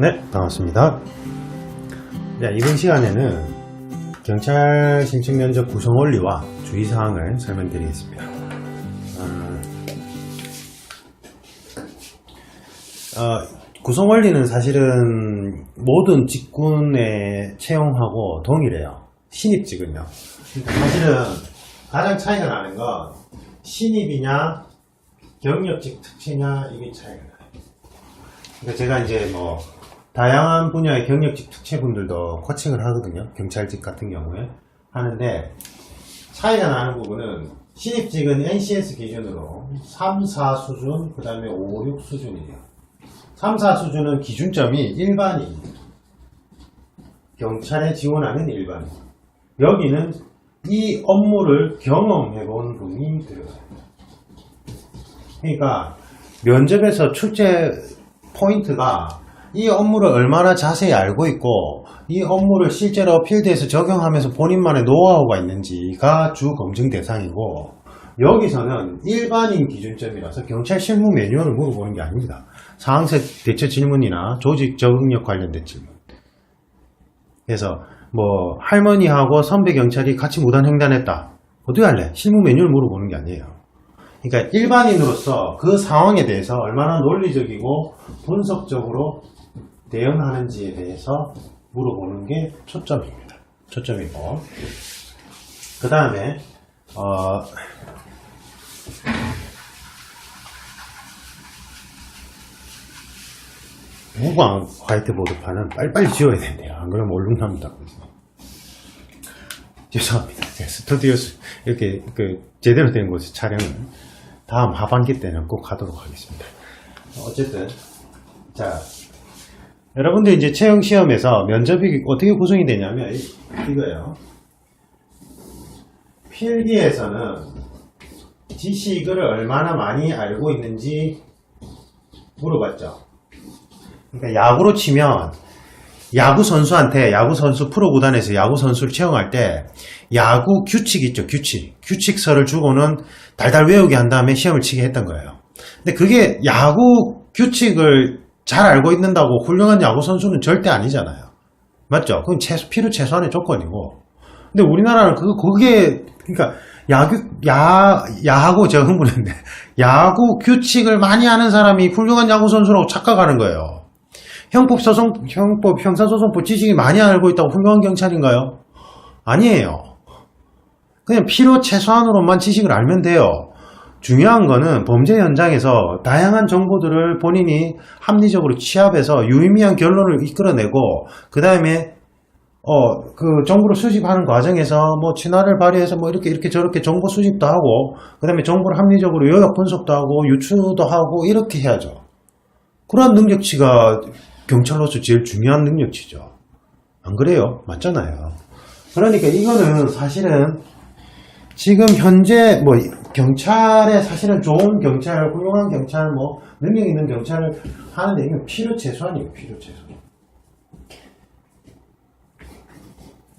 네, 반갑습니다. 자, 이번 시간에는 경찰 신청 면접 구성 원리와 주의 사항을 설명드리겠습니다. 어, 어, 구성 원리는 사실은 모든 직군에 채용하고 동일해요. 신입직은요. 그러니까 사실은 가장 차이가 나는 건 신입이냐 경력직 특채냐 이게 차이가 나요. 그러니까 제가 이제 뭐 다양한 분야의 경력직 특채분들도 코칭을 하거든요. 경찰직 같은 경우에 하는데 차이가 나는 부분은 신입직은 NCS 기준으로 3, 4 수준, 그 다음에 5, 6 수준이에요. 3, 4 수준은 기준점이 일반인, 경찰에 지원하는 일반인. 여기는 이 업무를 경험해본 분이 들어가요. 그러니까 면접에서 출제 포인트가 이 업무를 얼마나 자세히 알고 있고 이 업무를 실제로 필드에서 적용하면서 본인만의 노하우가 있는지가 주 검증 대상이고 여기서는 일반인 기준점이라서 경찰 실무 매뉴얼을 물어보는 게 아닙니다. 상황색 대처 질문이나 조직 적응력 관련된 질문. 그래서 뭐 할머니하고 선배 경찰이 같이 무단 횡단했다. 어떻게 할래? 실무 매뉴얼 물어보는 게 아니에요. 그러니까 일반인으로서 그 상황에 대해서 얼마나 논리적이고 분석적으로 대응하는지에 대해서 물어보는 게 초점입니다. 초점이고 그 다음에 어, 무광 화이트보드판은 빨리빨리 지워야 된대요. 안 그러면 얼룩납니다. 죄송합니다. 제가 스튜디오 수- 이렇게 그 제대로 된 곳에 촬영을 다음 하반기 때는 꼭 하도록 하겠습니다. 어쨌든 자 여러분들 이제 채용 시험에서 면접이 어떻게 구성이 되냐면 이- 이거예요. 필기에서는 지식을 얼마나 많이 알고 있는지 물어봤죠. 그러니까 야구로 치면 야구 선수한테 야구 선수 프로 구단에서 야구 선수를 채용할 때 야구 규칙 있죠 규칙 규칙서를 주고는 달달 외우게 한 다음에 시험을 치게 했던 거예요 근데 그게 야구 규칙을 잘 알고 있는다고 훌륭한 야구 선수는 절대 아니잖아요 맞죠 그건 최소 필요 최소한의 조건이고 근데 우리나라는 그 그게 그러니까 야구 야 야구 제가 흥분했는데 야구 규칙을 많이 아는 사람이 훌륭한 야구 선수라고 착각하는 거예요 형법 소송, 형법, 형사소송법 지식이 많이 알고 있다고 훌륭한 경찰인가요? 아니에요. 그냥 필요 최소한으로만 지식을 알면 돼요. 중요한 거는 범죄 현장에서 다양한 정보들을 본인이 합리적으로 취합해서 유의미한 결론을 이끌어내고, 그 다음에, 어, 그 정보를 수집하는 과정에서 뭐 친화를 발휘해서 뭐 이렇게 이렇게 저렇게 정보 수집도 하고, 그 다음에 정보를 합리적으로 요약 분석도 하고, 유추도 하고, 이렇게 해야죠. 그러한 능력치가 경찰로서 제일 중요한 능력치죠. 안 그래요? 맞잖아요. 그러니까 이거는 사실은 지금 현재 뭐 경찰에 사실은 좋은 경찰, 훌륭한 경찰, 뭐 능력 있는 경찰을 하는데 이건 필요 최소 아니에요. 필요 최소.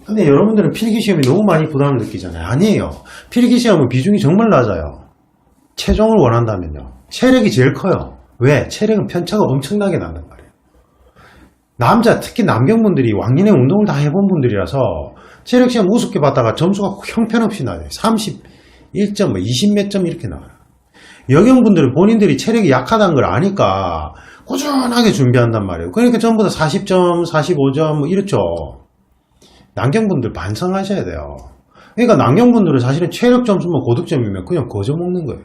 근데 여러분들은 필기시험이 너무 많이 부담을 느끼잖아요. 아니에요. 필기시험은 비중이 정말 낮아요. 체중을 원한다면요. 체력이 제일 커요. 왜? 체력은 편차가 엄청나게 나는 거예요. 남자, 특히 남경분들이 왕년에 운동을 다 해본 분들이라서 체력시험 우습게 봤다가 점수가 형편없이 나요. 30, 1점, 20몇 뭐 점 이렇게 나와요. 여경분들은 본인들이 체력이 약하다는 걸 아니까 꾸준하게 준비한단 말이에요. 그러니까 전부 다 40점, 45점 뭐 이렇죠. 남경분들 반성하셔야 돼요. 그러니까 남경분들은 사실은 체력 점수만 뭐 고득점이면 그냥 거저 먹는 거예요.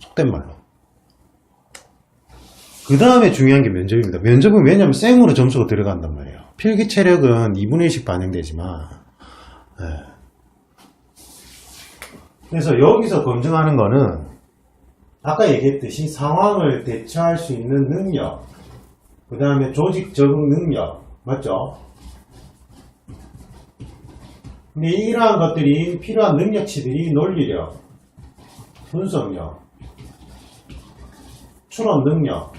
속된 말로. 그 다음에 중요한 게 면접입니다. 면접은 왜냐면 하 쌩으로 점수가 들어간단 말이에요. 필기 체력은 2분의 1씩 반영되지만, 네. 그래서 여기서 검증하는 거는, 아까 얘기했듯이 상황을 대처할 수 있는 능력, 그 다음에 조직 적응 능력, 맞죠? 근데 이러한 것들이 필요한 능력치들이 논리력, 분석력, 추론 능력,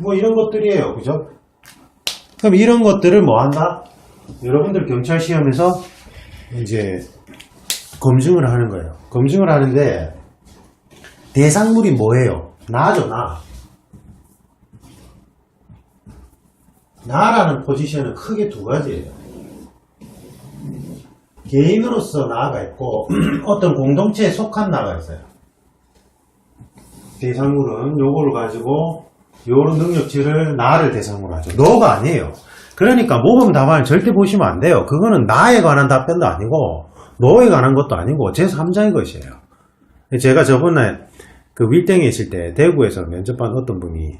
뭐 이런 것들이에요. 그죠? 그럼 이런 것들을 뭐 한다? 여러분들 경찰 시험에서 이제 검증을 하는 거예요. 검증을 하는데 대상물이 뭐예요? 나죠, 나. 나라는 포지션은 크게 두 가지예요. 개인으로서 나가 있고 어떤 공동체에 속한 나가 있어요. 대상물은 요거를 가지고 요런 능력치를 나를 대상으로 하죠. 너가 아니에요. 그러니까 모범 답안을 절대 보시면 안 돼요. 그거는 나에 관한 답변도 아니고 너에 관한 것도 아니고 제3자의 것이에요. 제가 저번에 그 윌땡에 있을 때 대구에서 면접한 어떤 분이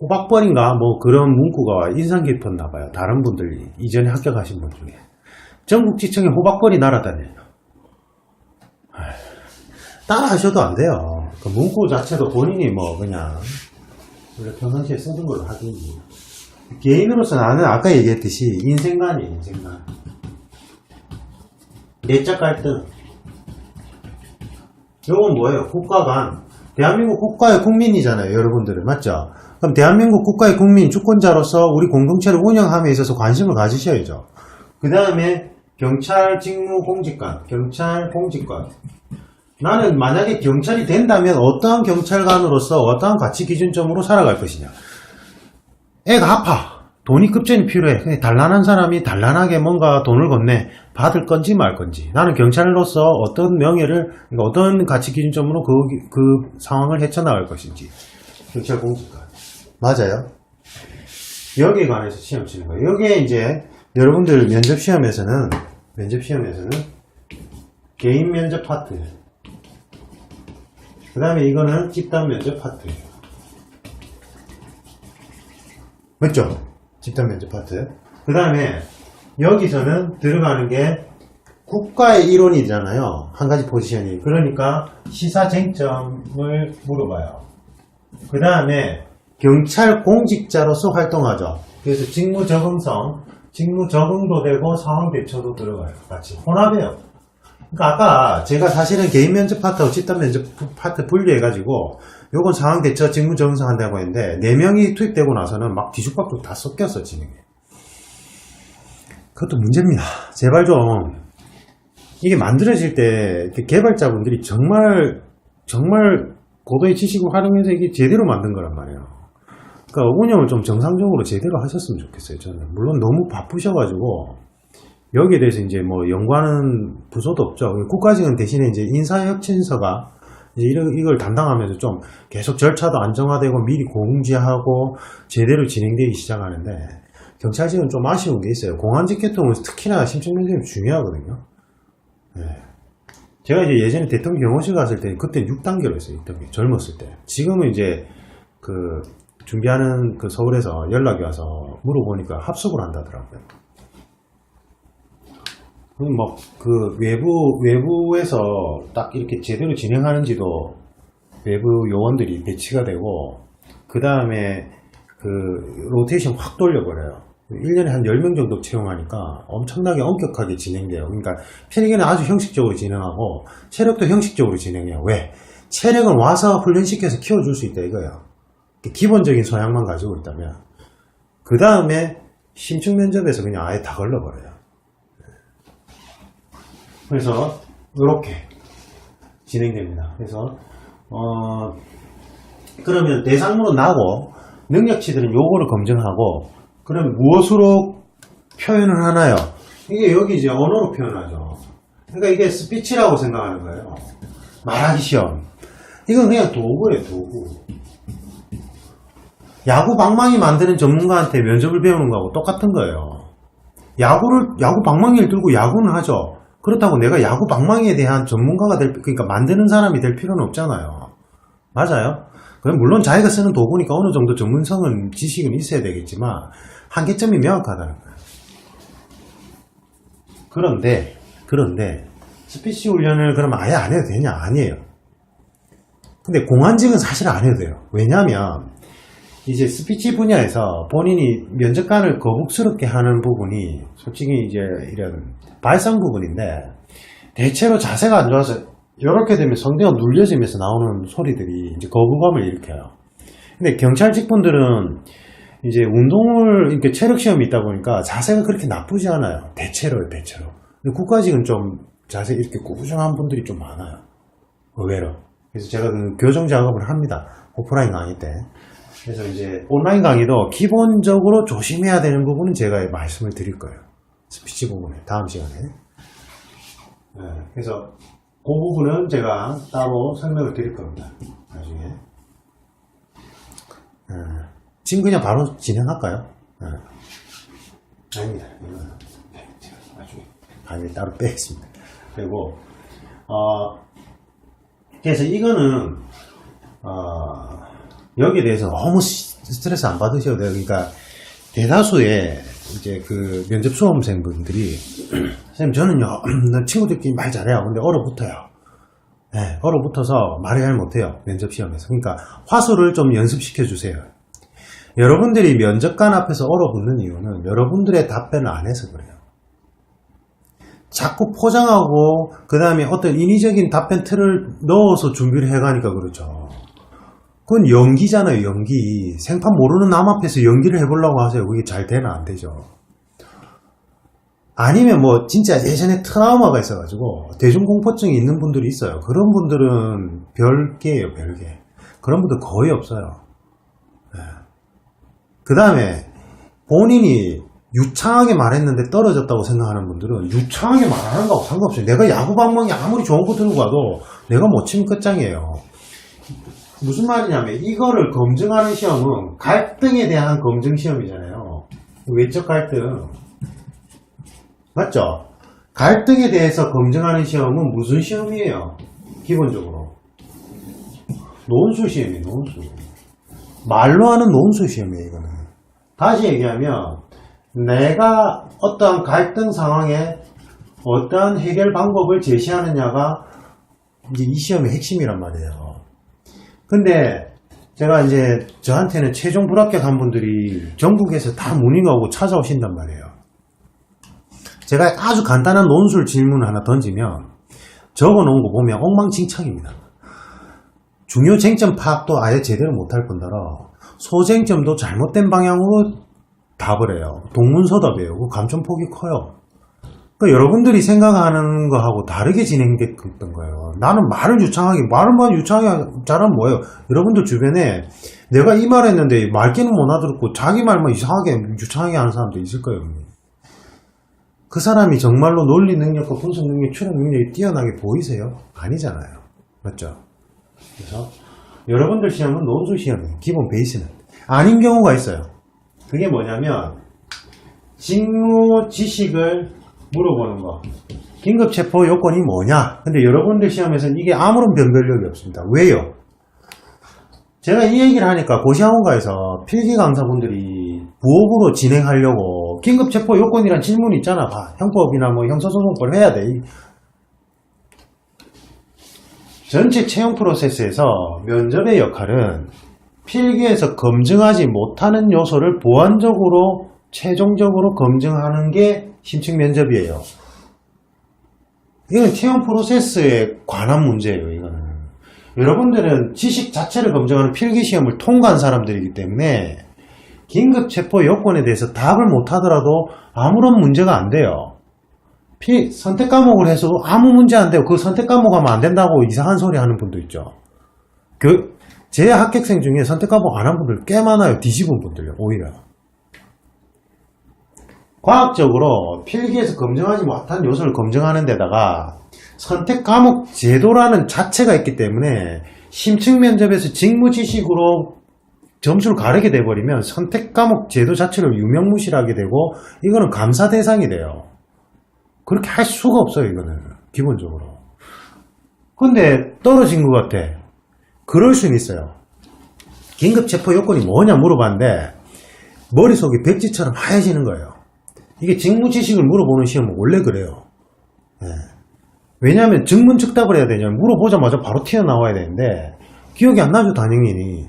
호박벌인가 뭐 그런 문구가 인상 깊었나 봐요. 다른 분들이 이전에 합격하신 분 중에 전국지청에 호박벌이 날아다녀요. 아휴, 따라 하셔도 안 돼요. 그 문구 자체도 본인이 뭐 그냥 원래 평상시에 쓰는 걸로 하든지 개인으로서 나는 아까 얘기했듯이 인생관이에요 인생관 내적 갈등 요건 뭐예요? 국가 간 대한민국 국가의 국민이잖아요 여러분들은 맞죠? 그럼 대한민국 국가의 국민 주권자로서 우리 공동체를 운영함에 있어서 관심을 가지셔야죠 그 다음에 경찰 직무 공직관 경찰 공직관 나는 만약에 경찰이 된다면 어떠한 경찰관으로서 어떠한 가치 기준점으로 살아갈 것이냐. 애가 아파. 돈이 급전이 필요해. 근데 단란한 사람이 단란하게 뭔가 돈을 건네 받을 건지 말 건지. 나는 경찰로서 어떤 명예를, 그러니까 어떤 가치 기준점으로 그, 그 상황을 헤쳐나갈 것인지. 경찰 공직관. 맞아요. 여기에 관해서 시험 치는 거예요. 여기에 이제 여러분들 면접 시험에서는, 면접 시험에서는 개인 면접 파트. 그 다음에 이거는 집단 면접 파트예요. 맞죠? 집단 면접 파트. 그 다음에 여기서는 들어가는 게 국가의 이론이잖아요. 한 가지 포지션이. 그러니까 시사 쟁점을 물어봐요. 그 다음에 경찰 공직자로서 활동하죠. 그래서 직무 적응성, 직무 적응도 되고 상황 대처도 들어가요. 같이 혼합해요. 그러니까 아까 제가 사실은 개인 면접 파트하고 집단 면접 파트 분리해가지고 요건 상황 대처 직무 적응성 한다고 했는데 4명이 투입되고 나서는 막 뒤죽박죽 다 섞였어 진행이 그것도 문제입니다. 제발 좀 이게 만들어질 때 개발자분들이 정말 정말 고도의 지식을 활용해서 이게 제대로 만든 거란 말이에요. 그러니까 운영을 좀 정상적으로 제대로 하셨으면 좋겠어요 저는. 물론 너무 바쁘셔가지고 여기에 대해서 이제 뭐 연구하는 부서도 없죠. 국가직은 대신에 이제 인사혁신서가 이런- 이걸 담당하면서 좀 계속 절차도 안정화되고 미리 공지하고 제대로 진행되기 시작하는데 경찰직은 좀 아쉬운 게 있어요. 공안직 계통은 특히나 심층면접이 중요하거든요. 네. 제가 이제 예전에 대통령 경호실 갔을 때 그때 6단계로 했어요. 6단계. 젊었을 때. 지금은 이제 그 준비하는 그 서울에서 연락이 와서 물어보니까 합숙을 한다더라고요. 뭐, 그, 외부, 외부에서 딱 이렇게 제대로 진행하는지도 외부 요원들이 배치가 되고, 그 다음에 그, 로테이션 확 돌려버려요. 1년에 한 10명 정도 채용하니까 엄청나게 엄격하게 진행돼요. 그러니까 편익에는 아주 형식적으로 진행하고, 체력도 형식적으로 진행해요. 왜? 체력은 와서 훈련시켜서 키워줄 수 있다 이거예요. 기본적인 소양만 가지고 있다면. 그 다음에 심층 면접에서 그냥 아예 다 걸러버려요. 그래서 이렇게 진행됩니다. 그래서 어 그러면 대상물은 나고 능력치들은 요거를 검증하고 그럼 무엇으로 표현을 하나요? 이게 여기 이제 언어로 표현하죠. 그러니까 이게 스피치라고 생각하는 거예요. 말하기 시험. 이건 그냥 도구예요, 도구. 야구 방망이 만드는 전문가한테 면접을 배우는 거하고 똑같은 거예요. 야구를, 야구 방망이를 들고 야구는 하죠. 그렇다고 내가 야구 방망이에 대한 전문가가 될, 그러니까 만드는 사람이 될 필요는 없잖아요. 맞아요? 그럼 물론 자기가 쓰는 도구니까 어느 정도 전문성은 지식은 있어야 되겠지만 한계점이 명확하다는 거예요. 그런데, 그런데 스피치 훈련을 그러면 아예 안 해도 되냐? 아니에요. 근데 공안직은 사실 안 해도 돼요. 왜냐하면 이제 스피치 분야에서 본인이 면접관을 거북스럽게 하는 부분이 솔직히 이제 이런 발상 부분인데 대체로 자세가 안 좋아서 이렇게 되면 성대가 눌려지면서 나오는 소리들이 이제 거부감을 일으켜요. 근데 경찰 직분들은 이제 운동을 이렇게 체력 시험이 있다 보니까 자세가 그렇게 나쁘지 않아요. 대체로요, 대체로. 근데 국가직은 좀 자세 이렇게 꾸준한 분들이 좀 많아요. 의외로. 그래서 제가 그 교정 작업을 합니다. 오프라인 강의 때. 그래서 이제 온라인 강의도 기본적으로 조심해야 되는 부분은 제가 말씀을 드릴 거예요. 스피치 부분에 다음 시간에. 네, 그래서 그 부분은 제가 따로 설명을 드릴 겁니다. 나중에. 네, 지금 그냥 바로 진행할까요? 네. 아닙니다. 네, 제가 나중에 강의 따로 빼겠습니다. 그리고 어, 그래서 이거는 어, 여기에 대해서 너무 스- 스트레스 안 받으셔도 돼요. 그러니까 대다수의 이제 그 면접 수험생분들이 선생님 저는요 나 친구들끼리 말 잘해요. 근데 얼어붙어요. 네, 얼어붙어서 말을 잘 못해요. 면접 시험에서. 그러니까 화술을 좀 연습시켜 주세요. 여러분들이 면접관 앞에서 얼어붙는 이유는 여러분들의 답변을 안 해서 그래요. 자꾸 포장하고 그 다음에 어떤 인위적인 답변 틀을 넣어서 준비를 해가니까 그렇죠. 그건 연기잖아요, 연기. 생판 모르는 남 앞에서 연기를 해보려고 하세요. 그게 잘 되나 안 되죠. 아니면 뭐 진짜 예전에 트라우마가 있어가지고 대중공포증이 있는 분들이 있어요. 그런 분들은 별개예요, 별개. 그런 분들 거의 없어요. 그 다음에 본인이 유창하게 말했는데 떨어졌다고 생각하는 분들은 유창하게 말하는 거하고 상관없어요. 내가 야구 방망이 아무리 좋은 거 들고 가도 내가 못 치면 끝장이에요. 무슨 말이냐면 이거를 검증하는 시험은 갈등에 대한 검증 시험이잖아요. 외적 갈등. 맞죠? 갈등에 대해서 검증하는 시험은 무슨 시험이에요? 기본적으로. 논술 시험이에요, 논술. 말로 하는 논술 시험이에요, 이거는. 다시 얘기하면, 내가 어떠한 갈등 상황에 어떠한 해결 방법을 제시하느냐가 이제 이 시험의 핵심이란 말이에요. 근데 제가 이제 저한테는 최종 불합격한 분들이 전국에서 다 문의가 오고 찾아오신단 말이에요. 제가 아주 간단한 논술 질문을 하나 던지면 적어 놓은 거 보면 엉망진창입니다. 중요 쟁점 파악도 아예 제대로 못할 뿐더러 소쟁점도 잘못된 방향으로 답을 해요. 동문서답이에요. 그 감점폭이 커요. 그 여러분들이 생각하는 거하고 다르게 진행됐던 거예요. 나는 말을 유창하게, 말만 유창하게 잘하면 뭐예요? 여러분들 주변에 내가 이 말 했는데 말귀는 못 알아듣고 자기 말만 이상하게, 유창하게 하는 사람도 있을 거예요. 그 사람이 정말로 논리 능력과 분석 능력, 추론 능력이 뛰어나게 보이세요? 아니잖아요. 맞죠? 그래서 여러분들 시험은 논술 시험이에요. 기본 베이스는. 아닌 경우가 있어요. 그게 뭐냐면 직무 지식을 물어보는 거. 긴급체포 요건이 뭐냐? 근데 여러분들 시험에서는 이게 아무런 변별력이 없습니다. 왜요? 제가 이 얘기를 하니까 고시학원가에서 필기 강사분들이 부업으로 진행하려고 긴급체포 요건이란 질문이 있잖아. 봐. 형법이나 뭐 형사소송법을 해야 돼. 이- 전체 채용 프로세스에서 면접의 역할은 필기에서 검증하지 못하는 요소를 보완적으로 최종적으로 검증하는 게 심층 면접이에요. 이건 채용 프로세스에 관한 문제예요, 이거는. 여러분들은 지식 자체를 검증하는 필기 시험을 통과한 사람들이기 때문에 긴급 체포 요건에 대해서 답을 못 하더라도 아무런 문제가 안 돼요. 피, 선택 과목을 해서 아무 문제 안 돼요. 그 선택 과목 하면 안 된다고 이상한 소리 하는 분도 있죠. 그, 제 합격생 중에 선택 과목 안 한 분들 꽤 많아요. 뒤집은 분들요, 오히려. 과학적으로 필기에서 검증하지 못한 요소를 검증하는 데다가 선택 과목 제도라는 자체가 있기 때문에 심층 면접에서 직무 지식으로 점수를 가르게 돼버리면 선택 과목 제도 자체를 유명무실하게 되고 이거는 감사 대상이 돼요. 그렇게 할 수가 없어요, 이거는. 기본적으로. 근데 떨어진 것 같아. 그럴 수는 있어요. 긴급체포 요건이 뭐냐 물어봤는데 머릿속이 백지처럼 하얘지는 거예요. 이게 직무 지식을 물어보는 시험은 원래 그래요. 예. 왜냐하면 증문 즉답을 해야 되냐면 물어보자마자 바로 튀어나와야 되는데 기억이 안 나죠 단영인이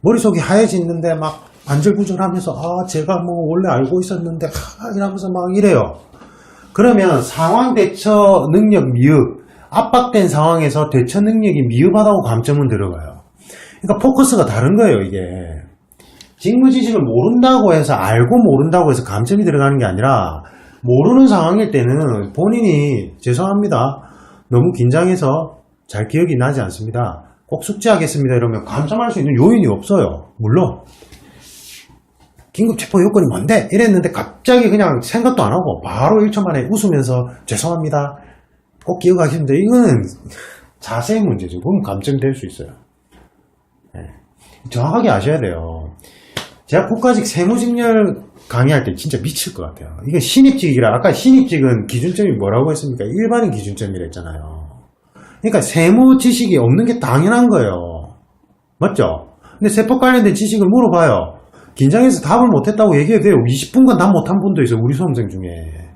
머릿속이 하얘지는데 막 안절부절하면서 아 제가 뭐 원래 알고 있었는데 하, 이러면서 막 이래요. 그러면 상황 대처 능력 미흡 압박된 상황에서 대처 능력이 미흡하다고 감점은 들어가요. 그러니까 포커스가 다른 거예요 이게. 직무 지식을 모른다고 해서 알고 모른다고 해서 감점이 들어가는 게 아니라 모르는 상황일 때는 본인이 죄송합니다. 너무 긴장해서 잘 기억이 나지 않습니다. 꼭 숙지하겠습니다 이러면 감점할 수 있는 요인이 없어요. 물론 긴급 체포 요건이 뭔데? 이랬는데 갑자기 그냥 생각도 안 하고 바로 1초 만에 웃으면서 죄송합니다. 꼭 기억하시는데 이거는 자세의 문제죠. 그럼 감점될 수 있어요. 예. 정확하게 아셔야 돼요. 제가 국가직 세무직렬 강의할 때 진짜 미칠 것 같아요. 이게 신입직이라 아까 신입직은 기준점이 뭐라고 했습니까? 일반인 기준점이랬잖아요. 그러니까 세무 지식이 없는 게 당연한 거예요. 맞죠? 근데 세법 관련된 지식을 물어봐요. 긴장해서 답을 못했다고 얘기해도 돼요. 20분간 답 못한 분도 있어요. 우리 수험생 중에.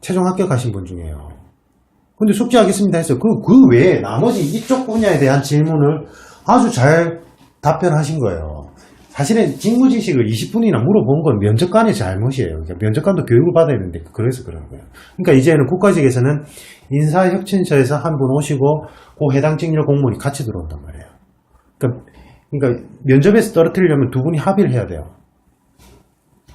최종 합격하신 분 중에요. 근데 숙지하겠습니다 했어요. 그, 그 외에 나머지 이쪽 분야에 대한 질문을 아주 잘 답변하신 거예요. 사실은 직무 지식을 20분이나 물어본 건 면접관의 잘못이에요. 그러니까 면접관도 교육을 받아야 되는데 그래서 거예요. 그러니까 이제는 국가직에서는 인사혁신처에서 한 분 오시고 그 해당 직렬 공무원이 같이 들어온단 말이에요. 그러니까, 그러니까 면접에서 떨어뜨리려면 두 분이 합의를 해야 돼요.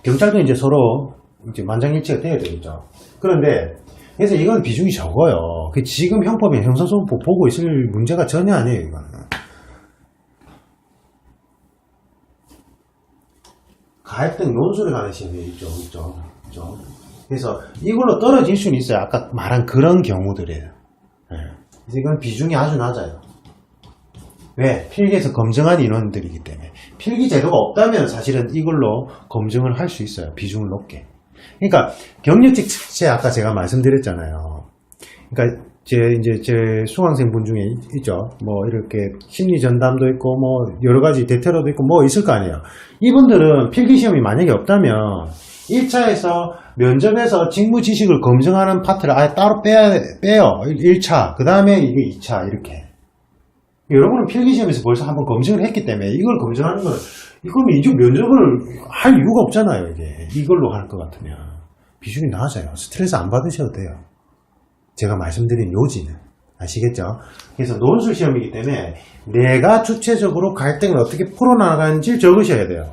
경찰도 이제 서로 이제 만장일치가 돼야 되겠죠. 그런데 그래서 이건 비중이 적어요. 그 지금 형법에 형사소송법 보고 있을 문제가 전혀 아니에요. 이거는. 가입 등 논술에 관한 시험이 있죠. 있죠. 있죠. 그래서 이걸로 떨어질 수는 있어요. 아까 말한 그런 경우들이에요. 예. 그래서 이건 비중이 아주 낮아요. 왜? 필기에서 검증한 인원들이기 때문에. 필기 제도가 없다면 사실은 이걸로 검증을 할 수 있어요. 비중을 높게. 그러니까 경력직 자체 아까 제가 말씀드렸잖아요. 그러니까 제 이제 제 수강생분 중에 있- 있죠. 뭐 이렇게 심리 전담도 있고 뭐 여러 가지 대테러도 있고 뭐 있을 거 아니에요. 이분들은 필기 시험이 만약에 없다면 1차에서 면접에서 직무 지식을 검증하는 파트를 아예 따로 빼야 빼요. 1차. 그다음에 이게 2차 이렇게. 여러분은 필기 시험에서 벌써 한번 검증을 했기 때문에 이걸 검증하는 건 이거면 이제 면접을 할 이유가 없잖아요 이게 이걸로 할 것 같으면 비중이 낮아요 스트레스 안 받으셔도 돼요 제가 말씀드린 요지는 아시겠죠? 그래서 논술 시험이기 때문에 내가 주체적으로 갈등을 어떻게 풀어나가는지 적으셔야 돼요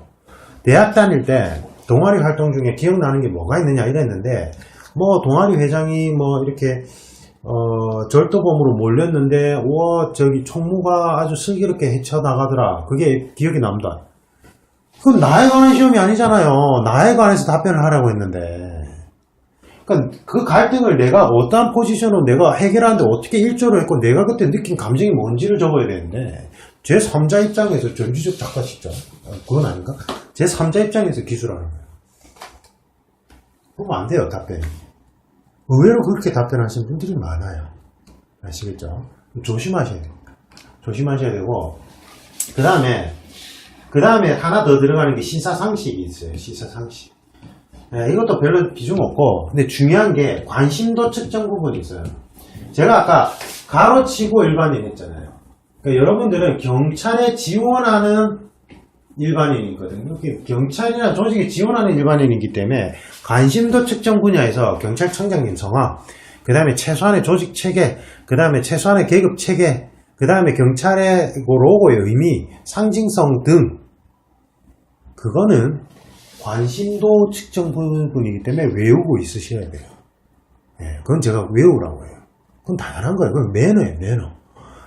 대학 다닐 때 동아리 활동 중에 기억나는 게 뭐가 있느냐 이랬는데 뭐 동아리 회장이 뭐 이렇게 어, 절도범으로 몰렸는데, 와, 저기 총무가 아주 슬기롭게 헤쳐나가더라. 그게 기억이 남다. 그건 나에 관한 시험이 아니잖아요. 나에 관해서 답변을 하라고 했는데. 그러니까 그 갈등을 내가 어떠한 포지션으로 내가 해결하는데 어떻게 일조를 했고 내가 그때 느낀 감정이 뭔지를 적어야 되는데 제 3자 입장에서 전주적 작가 시죠. 어, 그건 아닌가? 제 3자 입장에서 기술하는 거예요. 그러면 안 돼요, 답변이. 의외로 그렇게 답변하시는 분들이 많아요. 아시겠죠? 조심하셔야 됩니다. 조심하셔야 되고, 그 다음에, 그 다음에 하나 더 들어가는 게 시사상식이 있어요. 시사상식. 네, 이것도 별로 비중 없고, 근데 중요한 게 관심도 측정 부분이 있어요. 제가 아까 가로치고 일반인 했잖아요. 그러니까 여러분들은 경찰에 지원하는 일반인이거든요. 경찰이나 조직에 지원하는 일반인이기 때문에 관심도 측정 분야에서 경찰청장님 성함, 그 다음에 최소한의 조직 체계, 그 다음에 최소한의 계급 체계, 그 다음에 경찰의 그 로고의 의미, 상징성 등 그거는 관심도 측정 부분이기 때문에 외우고 있으셔야 돼요. 예, 그건 제가 외우라고 해요. 그건 당연한 거예요. 그건 매너예요, 매너.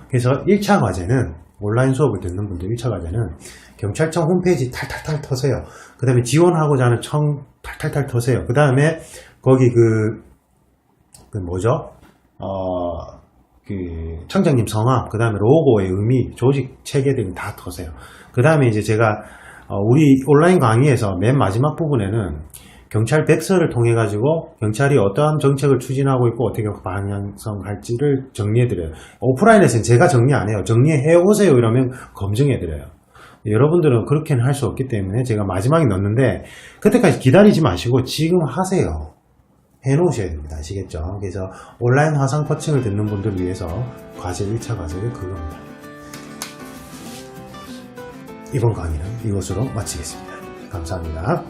그래서 1차 과제는 온라인 수업을 듣는 분들 1차 과제는 경찰청 홈페이지 탈탈탈 터세요. 그 다음에 지원하고자 하는 청 탈탈탈 터세요. 그 다음에 거기 그, 그 뭐죠? 어, 그 청장님 성함, 그 다음에 로고의 의미, 조직 체계 등다 터세요. 그 다음에 이제 제가 어, 우리 온라인 강의에서 맨 마지막 부분에는 경찰 백서를 통해 가지고 경찰이 어떠한 정책을 추진하고 있고 어떻게 방향성할지를 정리해 드려요. 오프라인에서는 제가 정리 안 해요. 정리해 오세요 이러면 검증해 드려요. 여러분들은 그렇게는 할 수 없기 때문에 제가 마지막에 넣는데 그때까지 기다리지 마시고 지금 하세요. 해 놓으셔야 됩니다. 아시겠죠? 그래서 온라인 화상 코칭을 듣는 분들 위해서 과제 1차 과제를 그겁니다. 이번 강의는 이것으로 마치겠습니다. 감사합니다.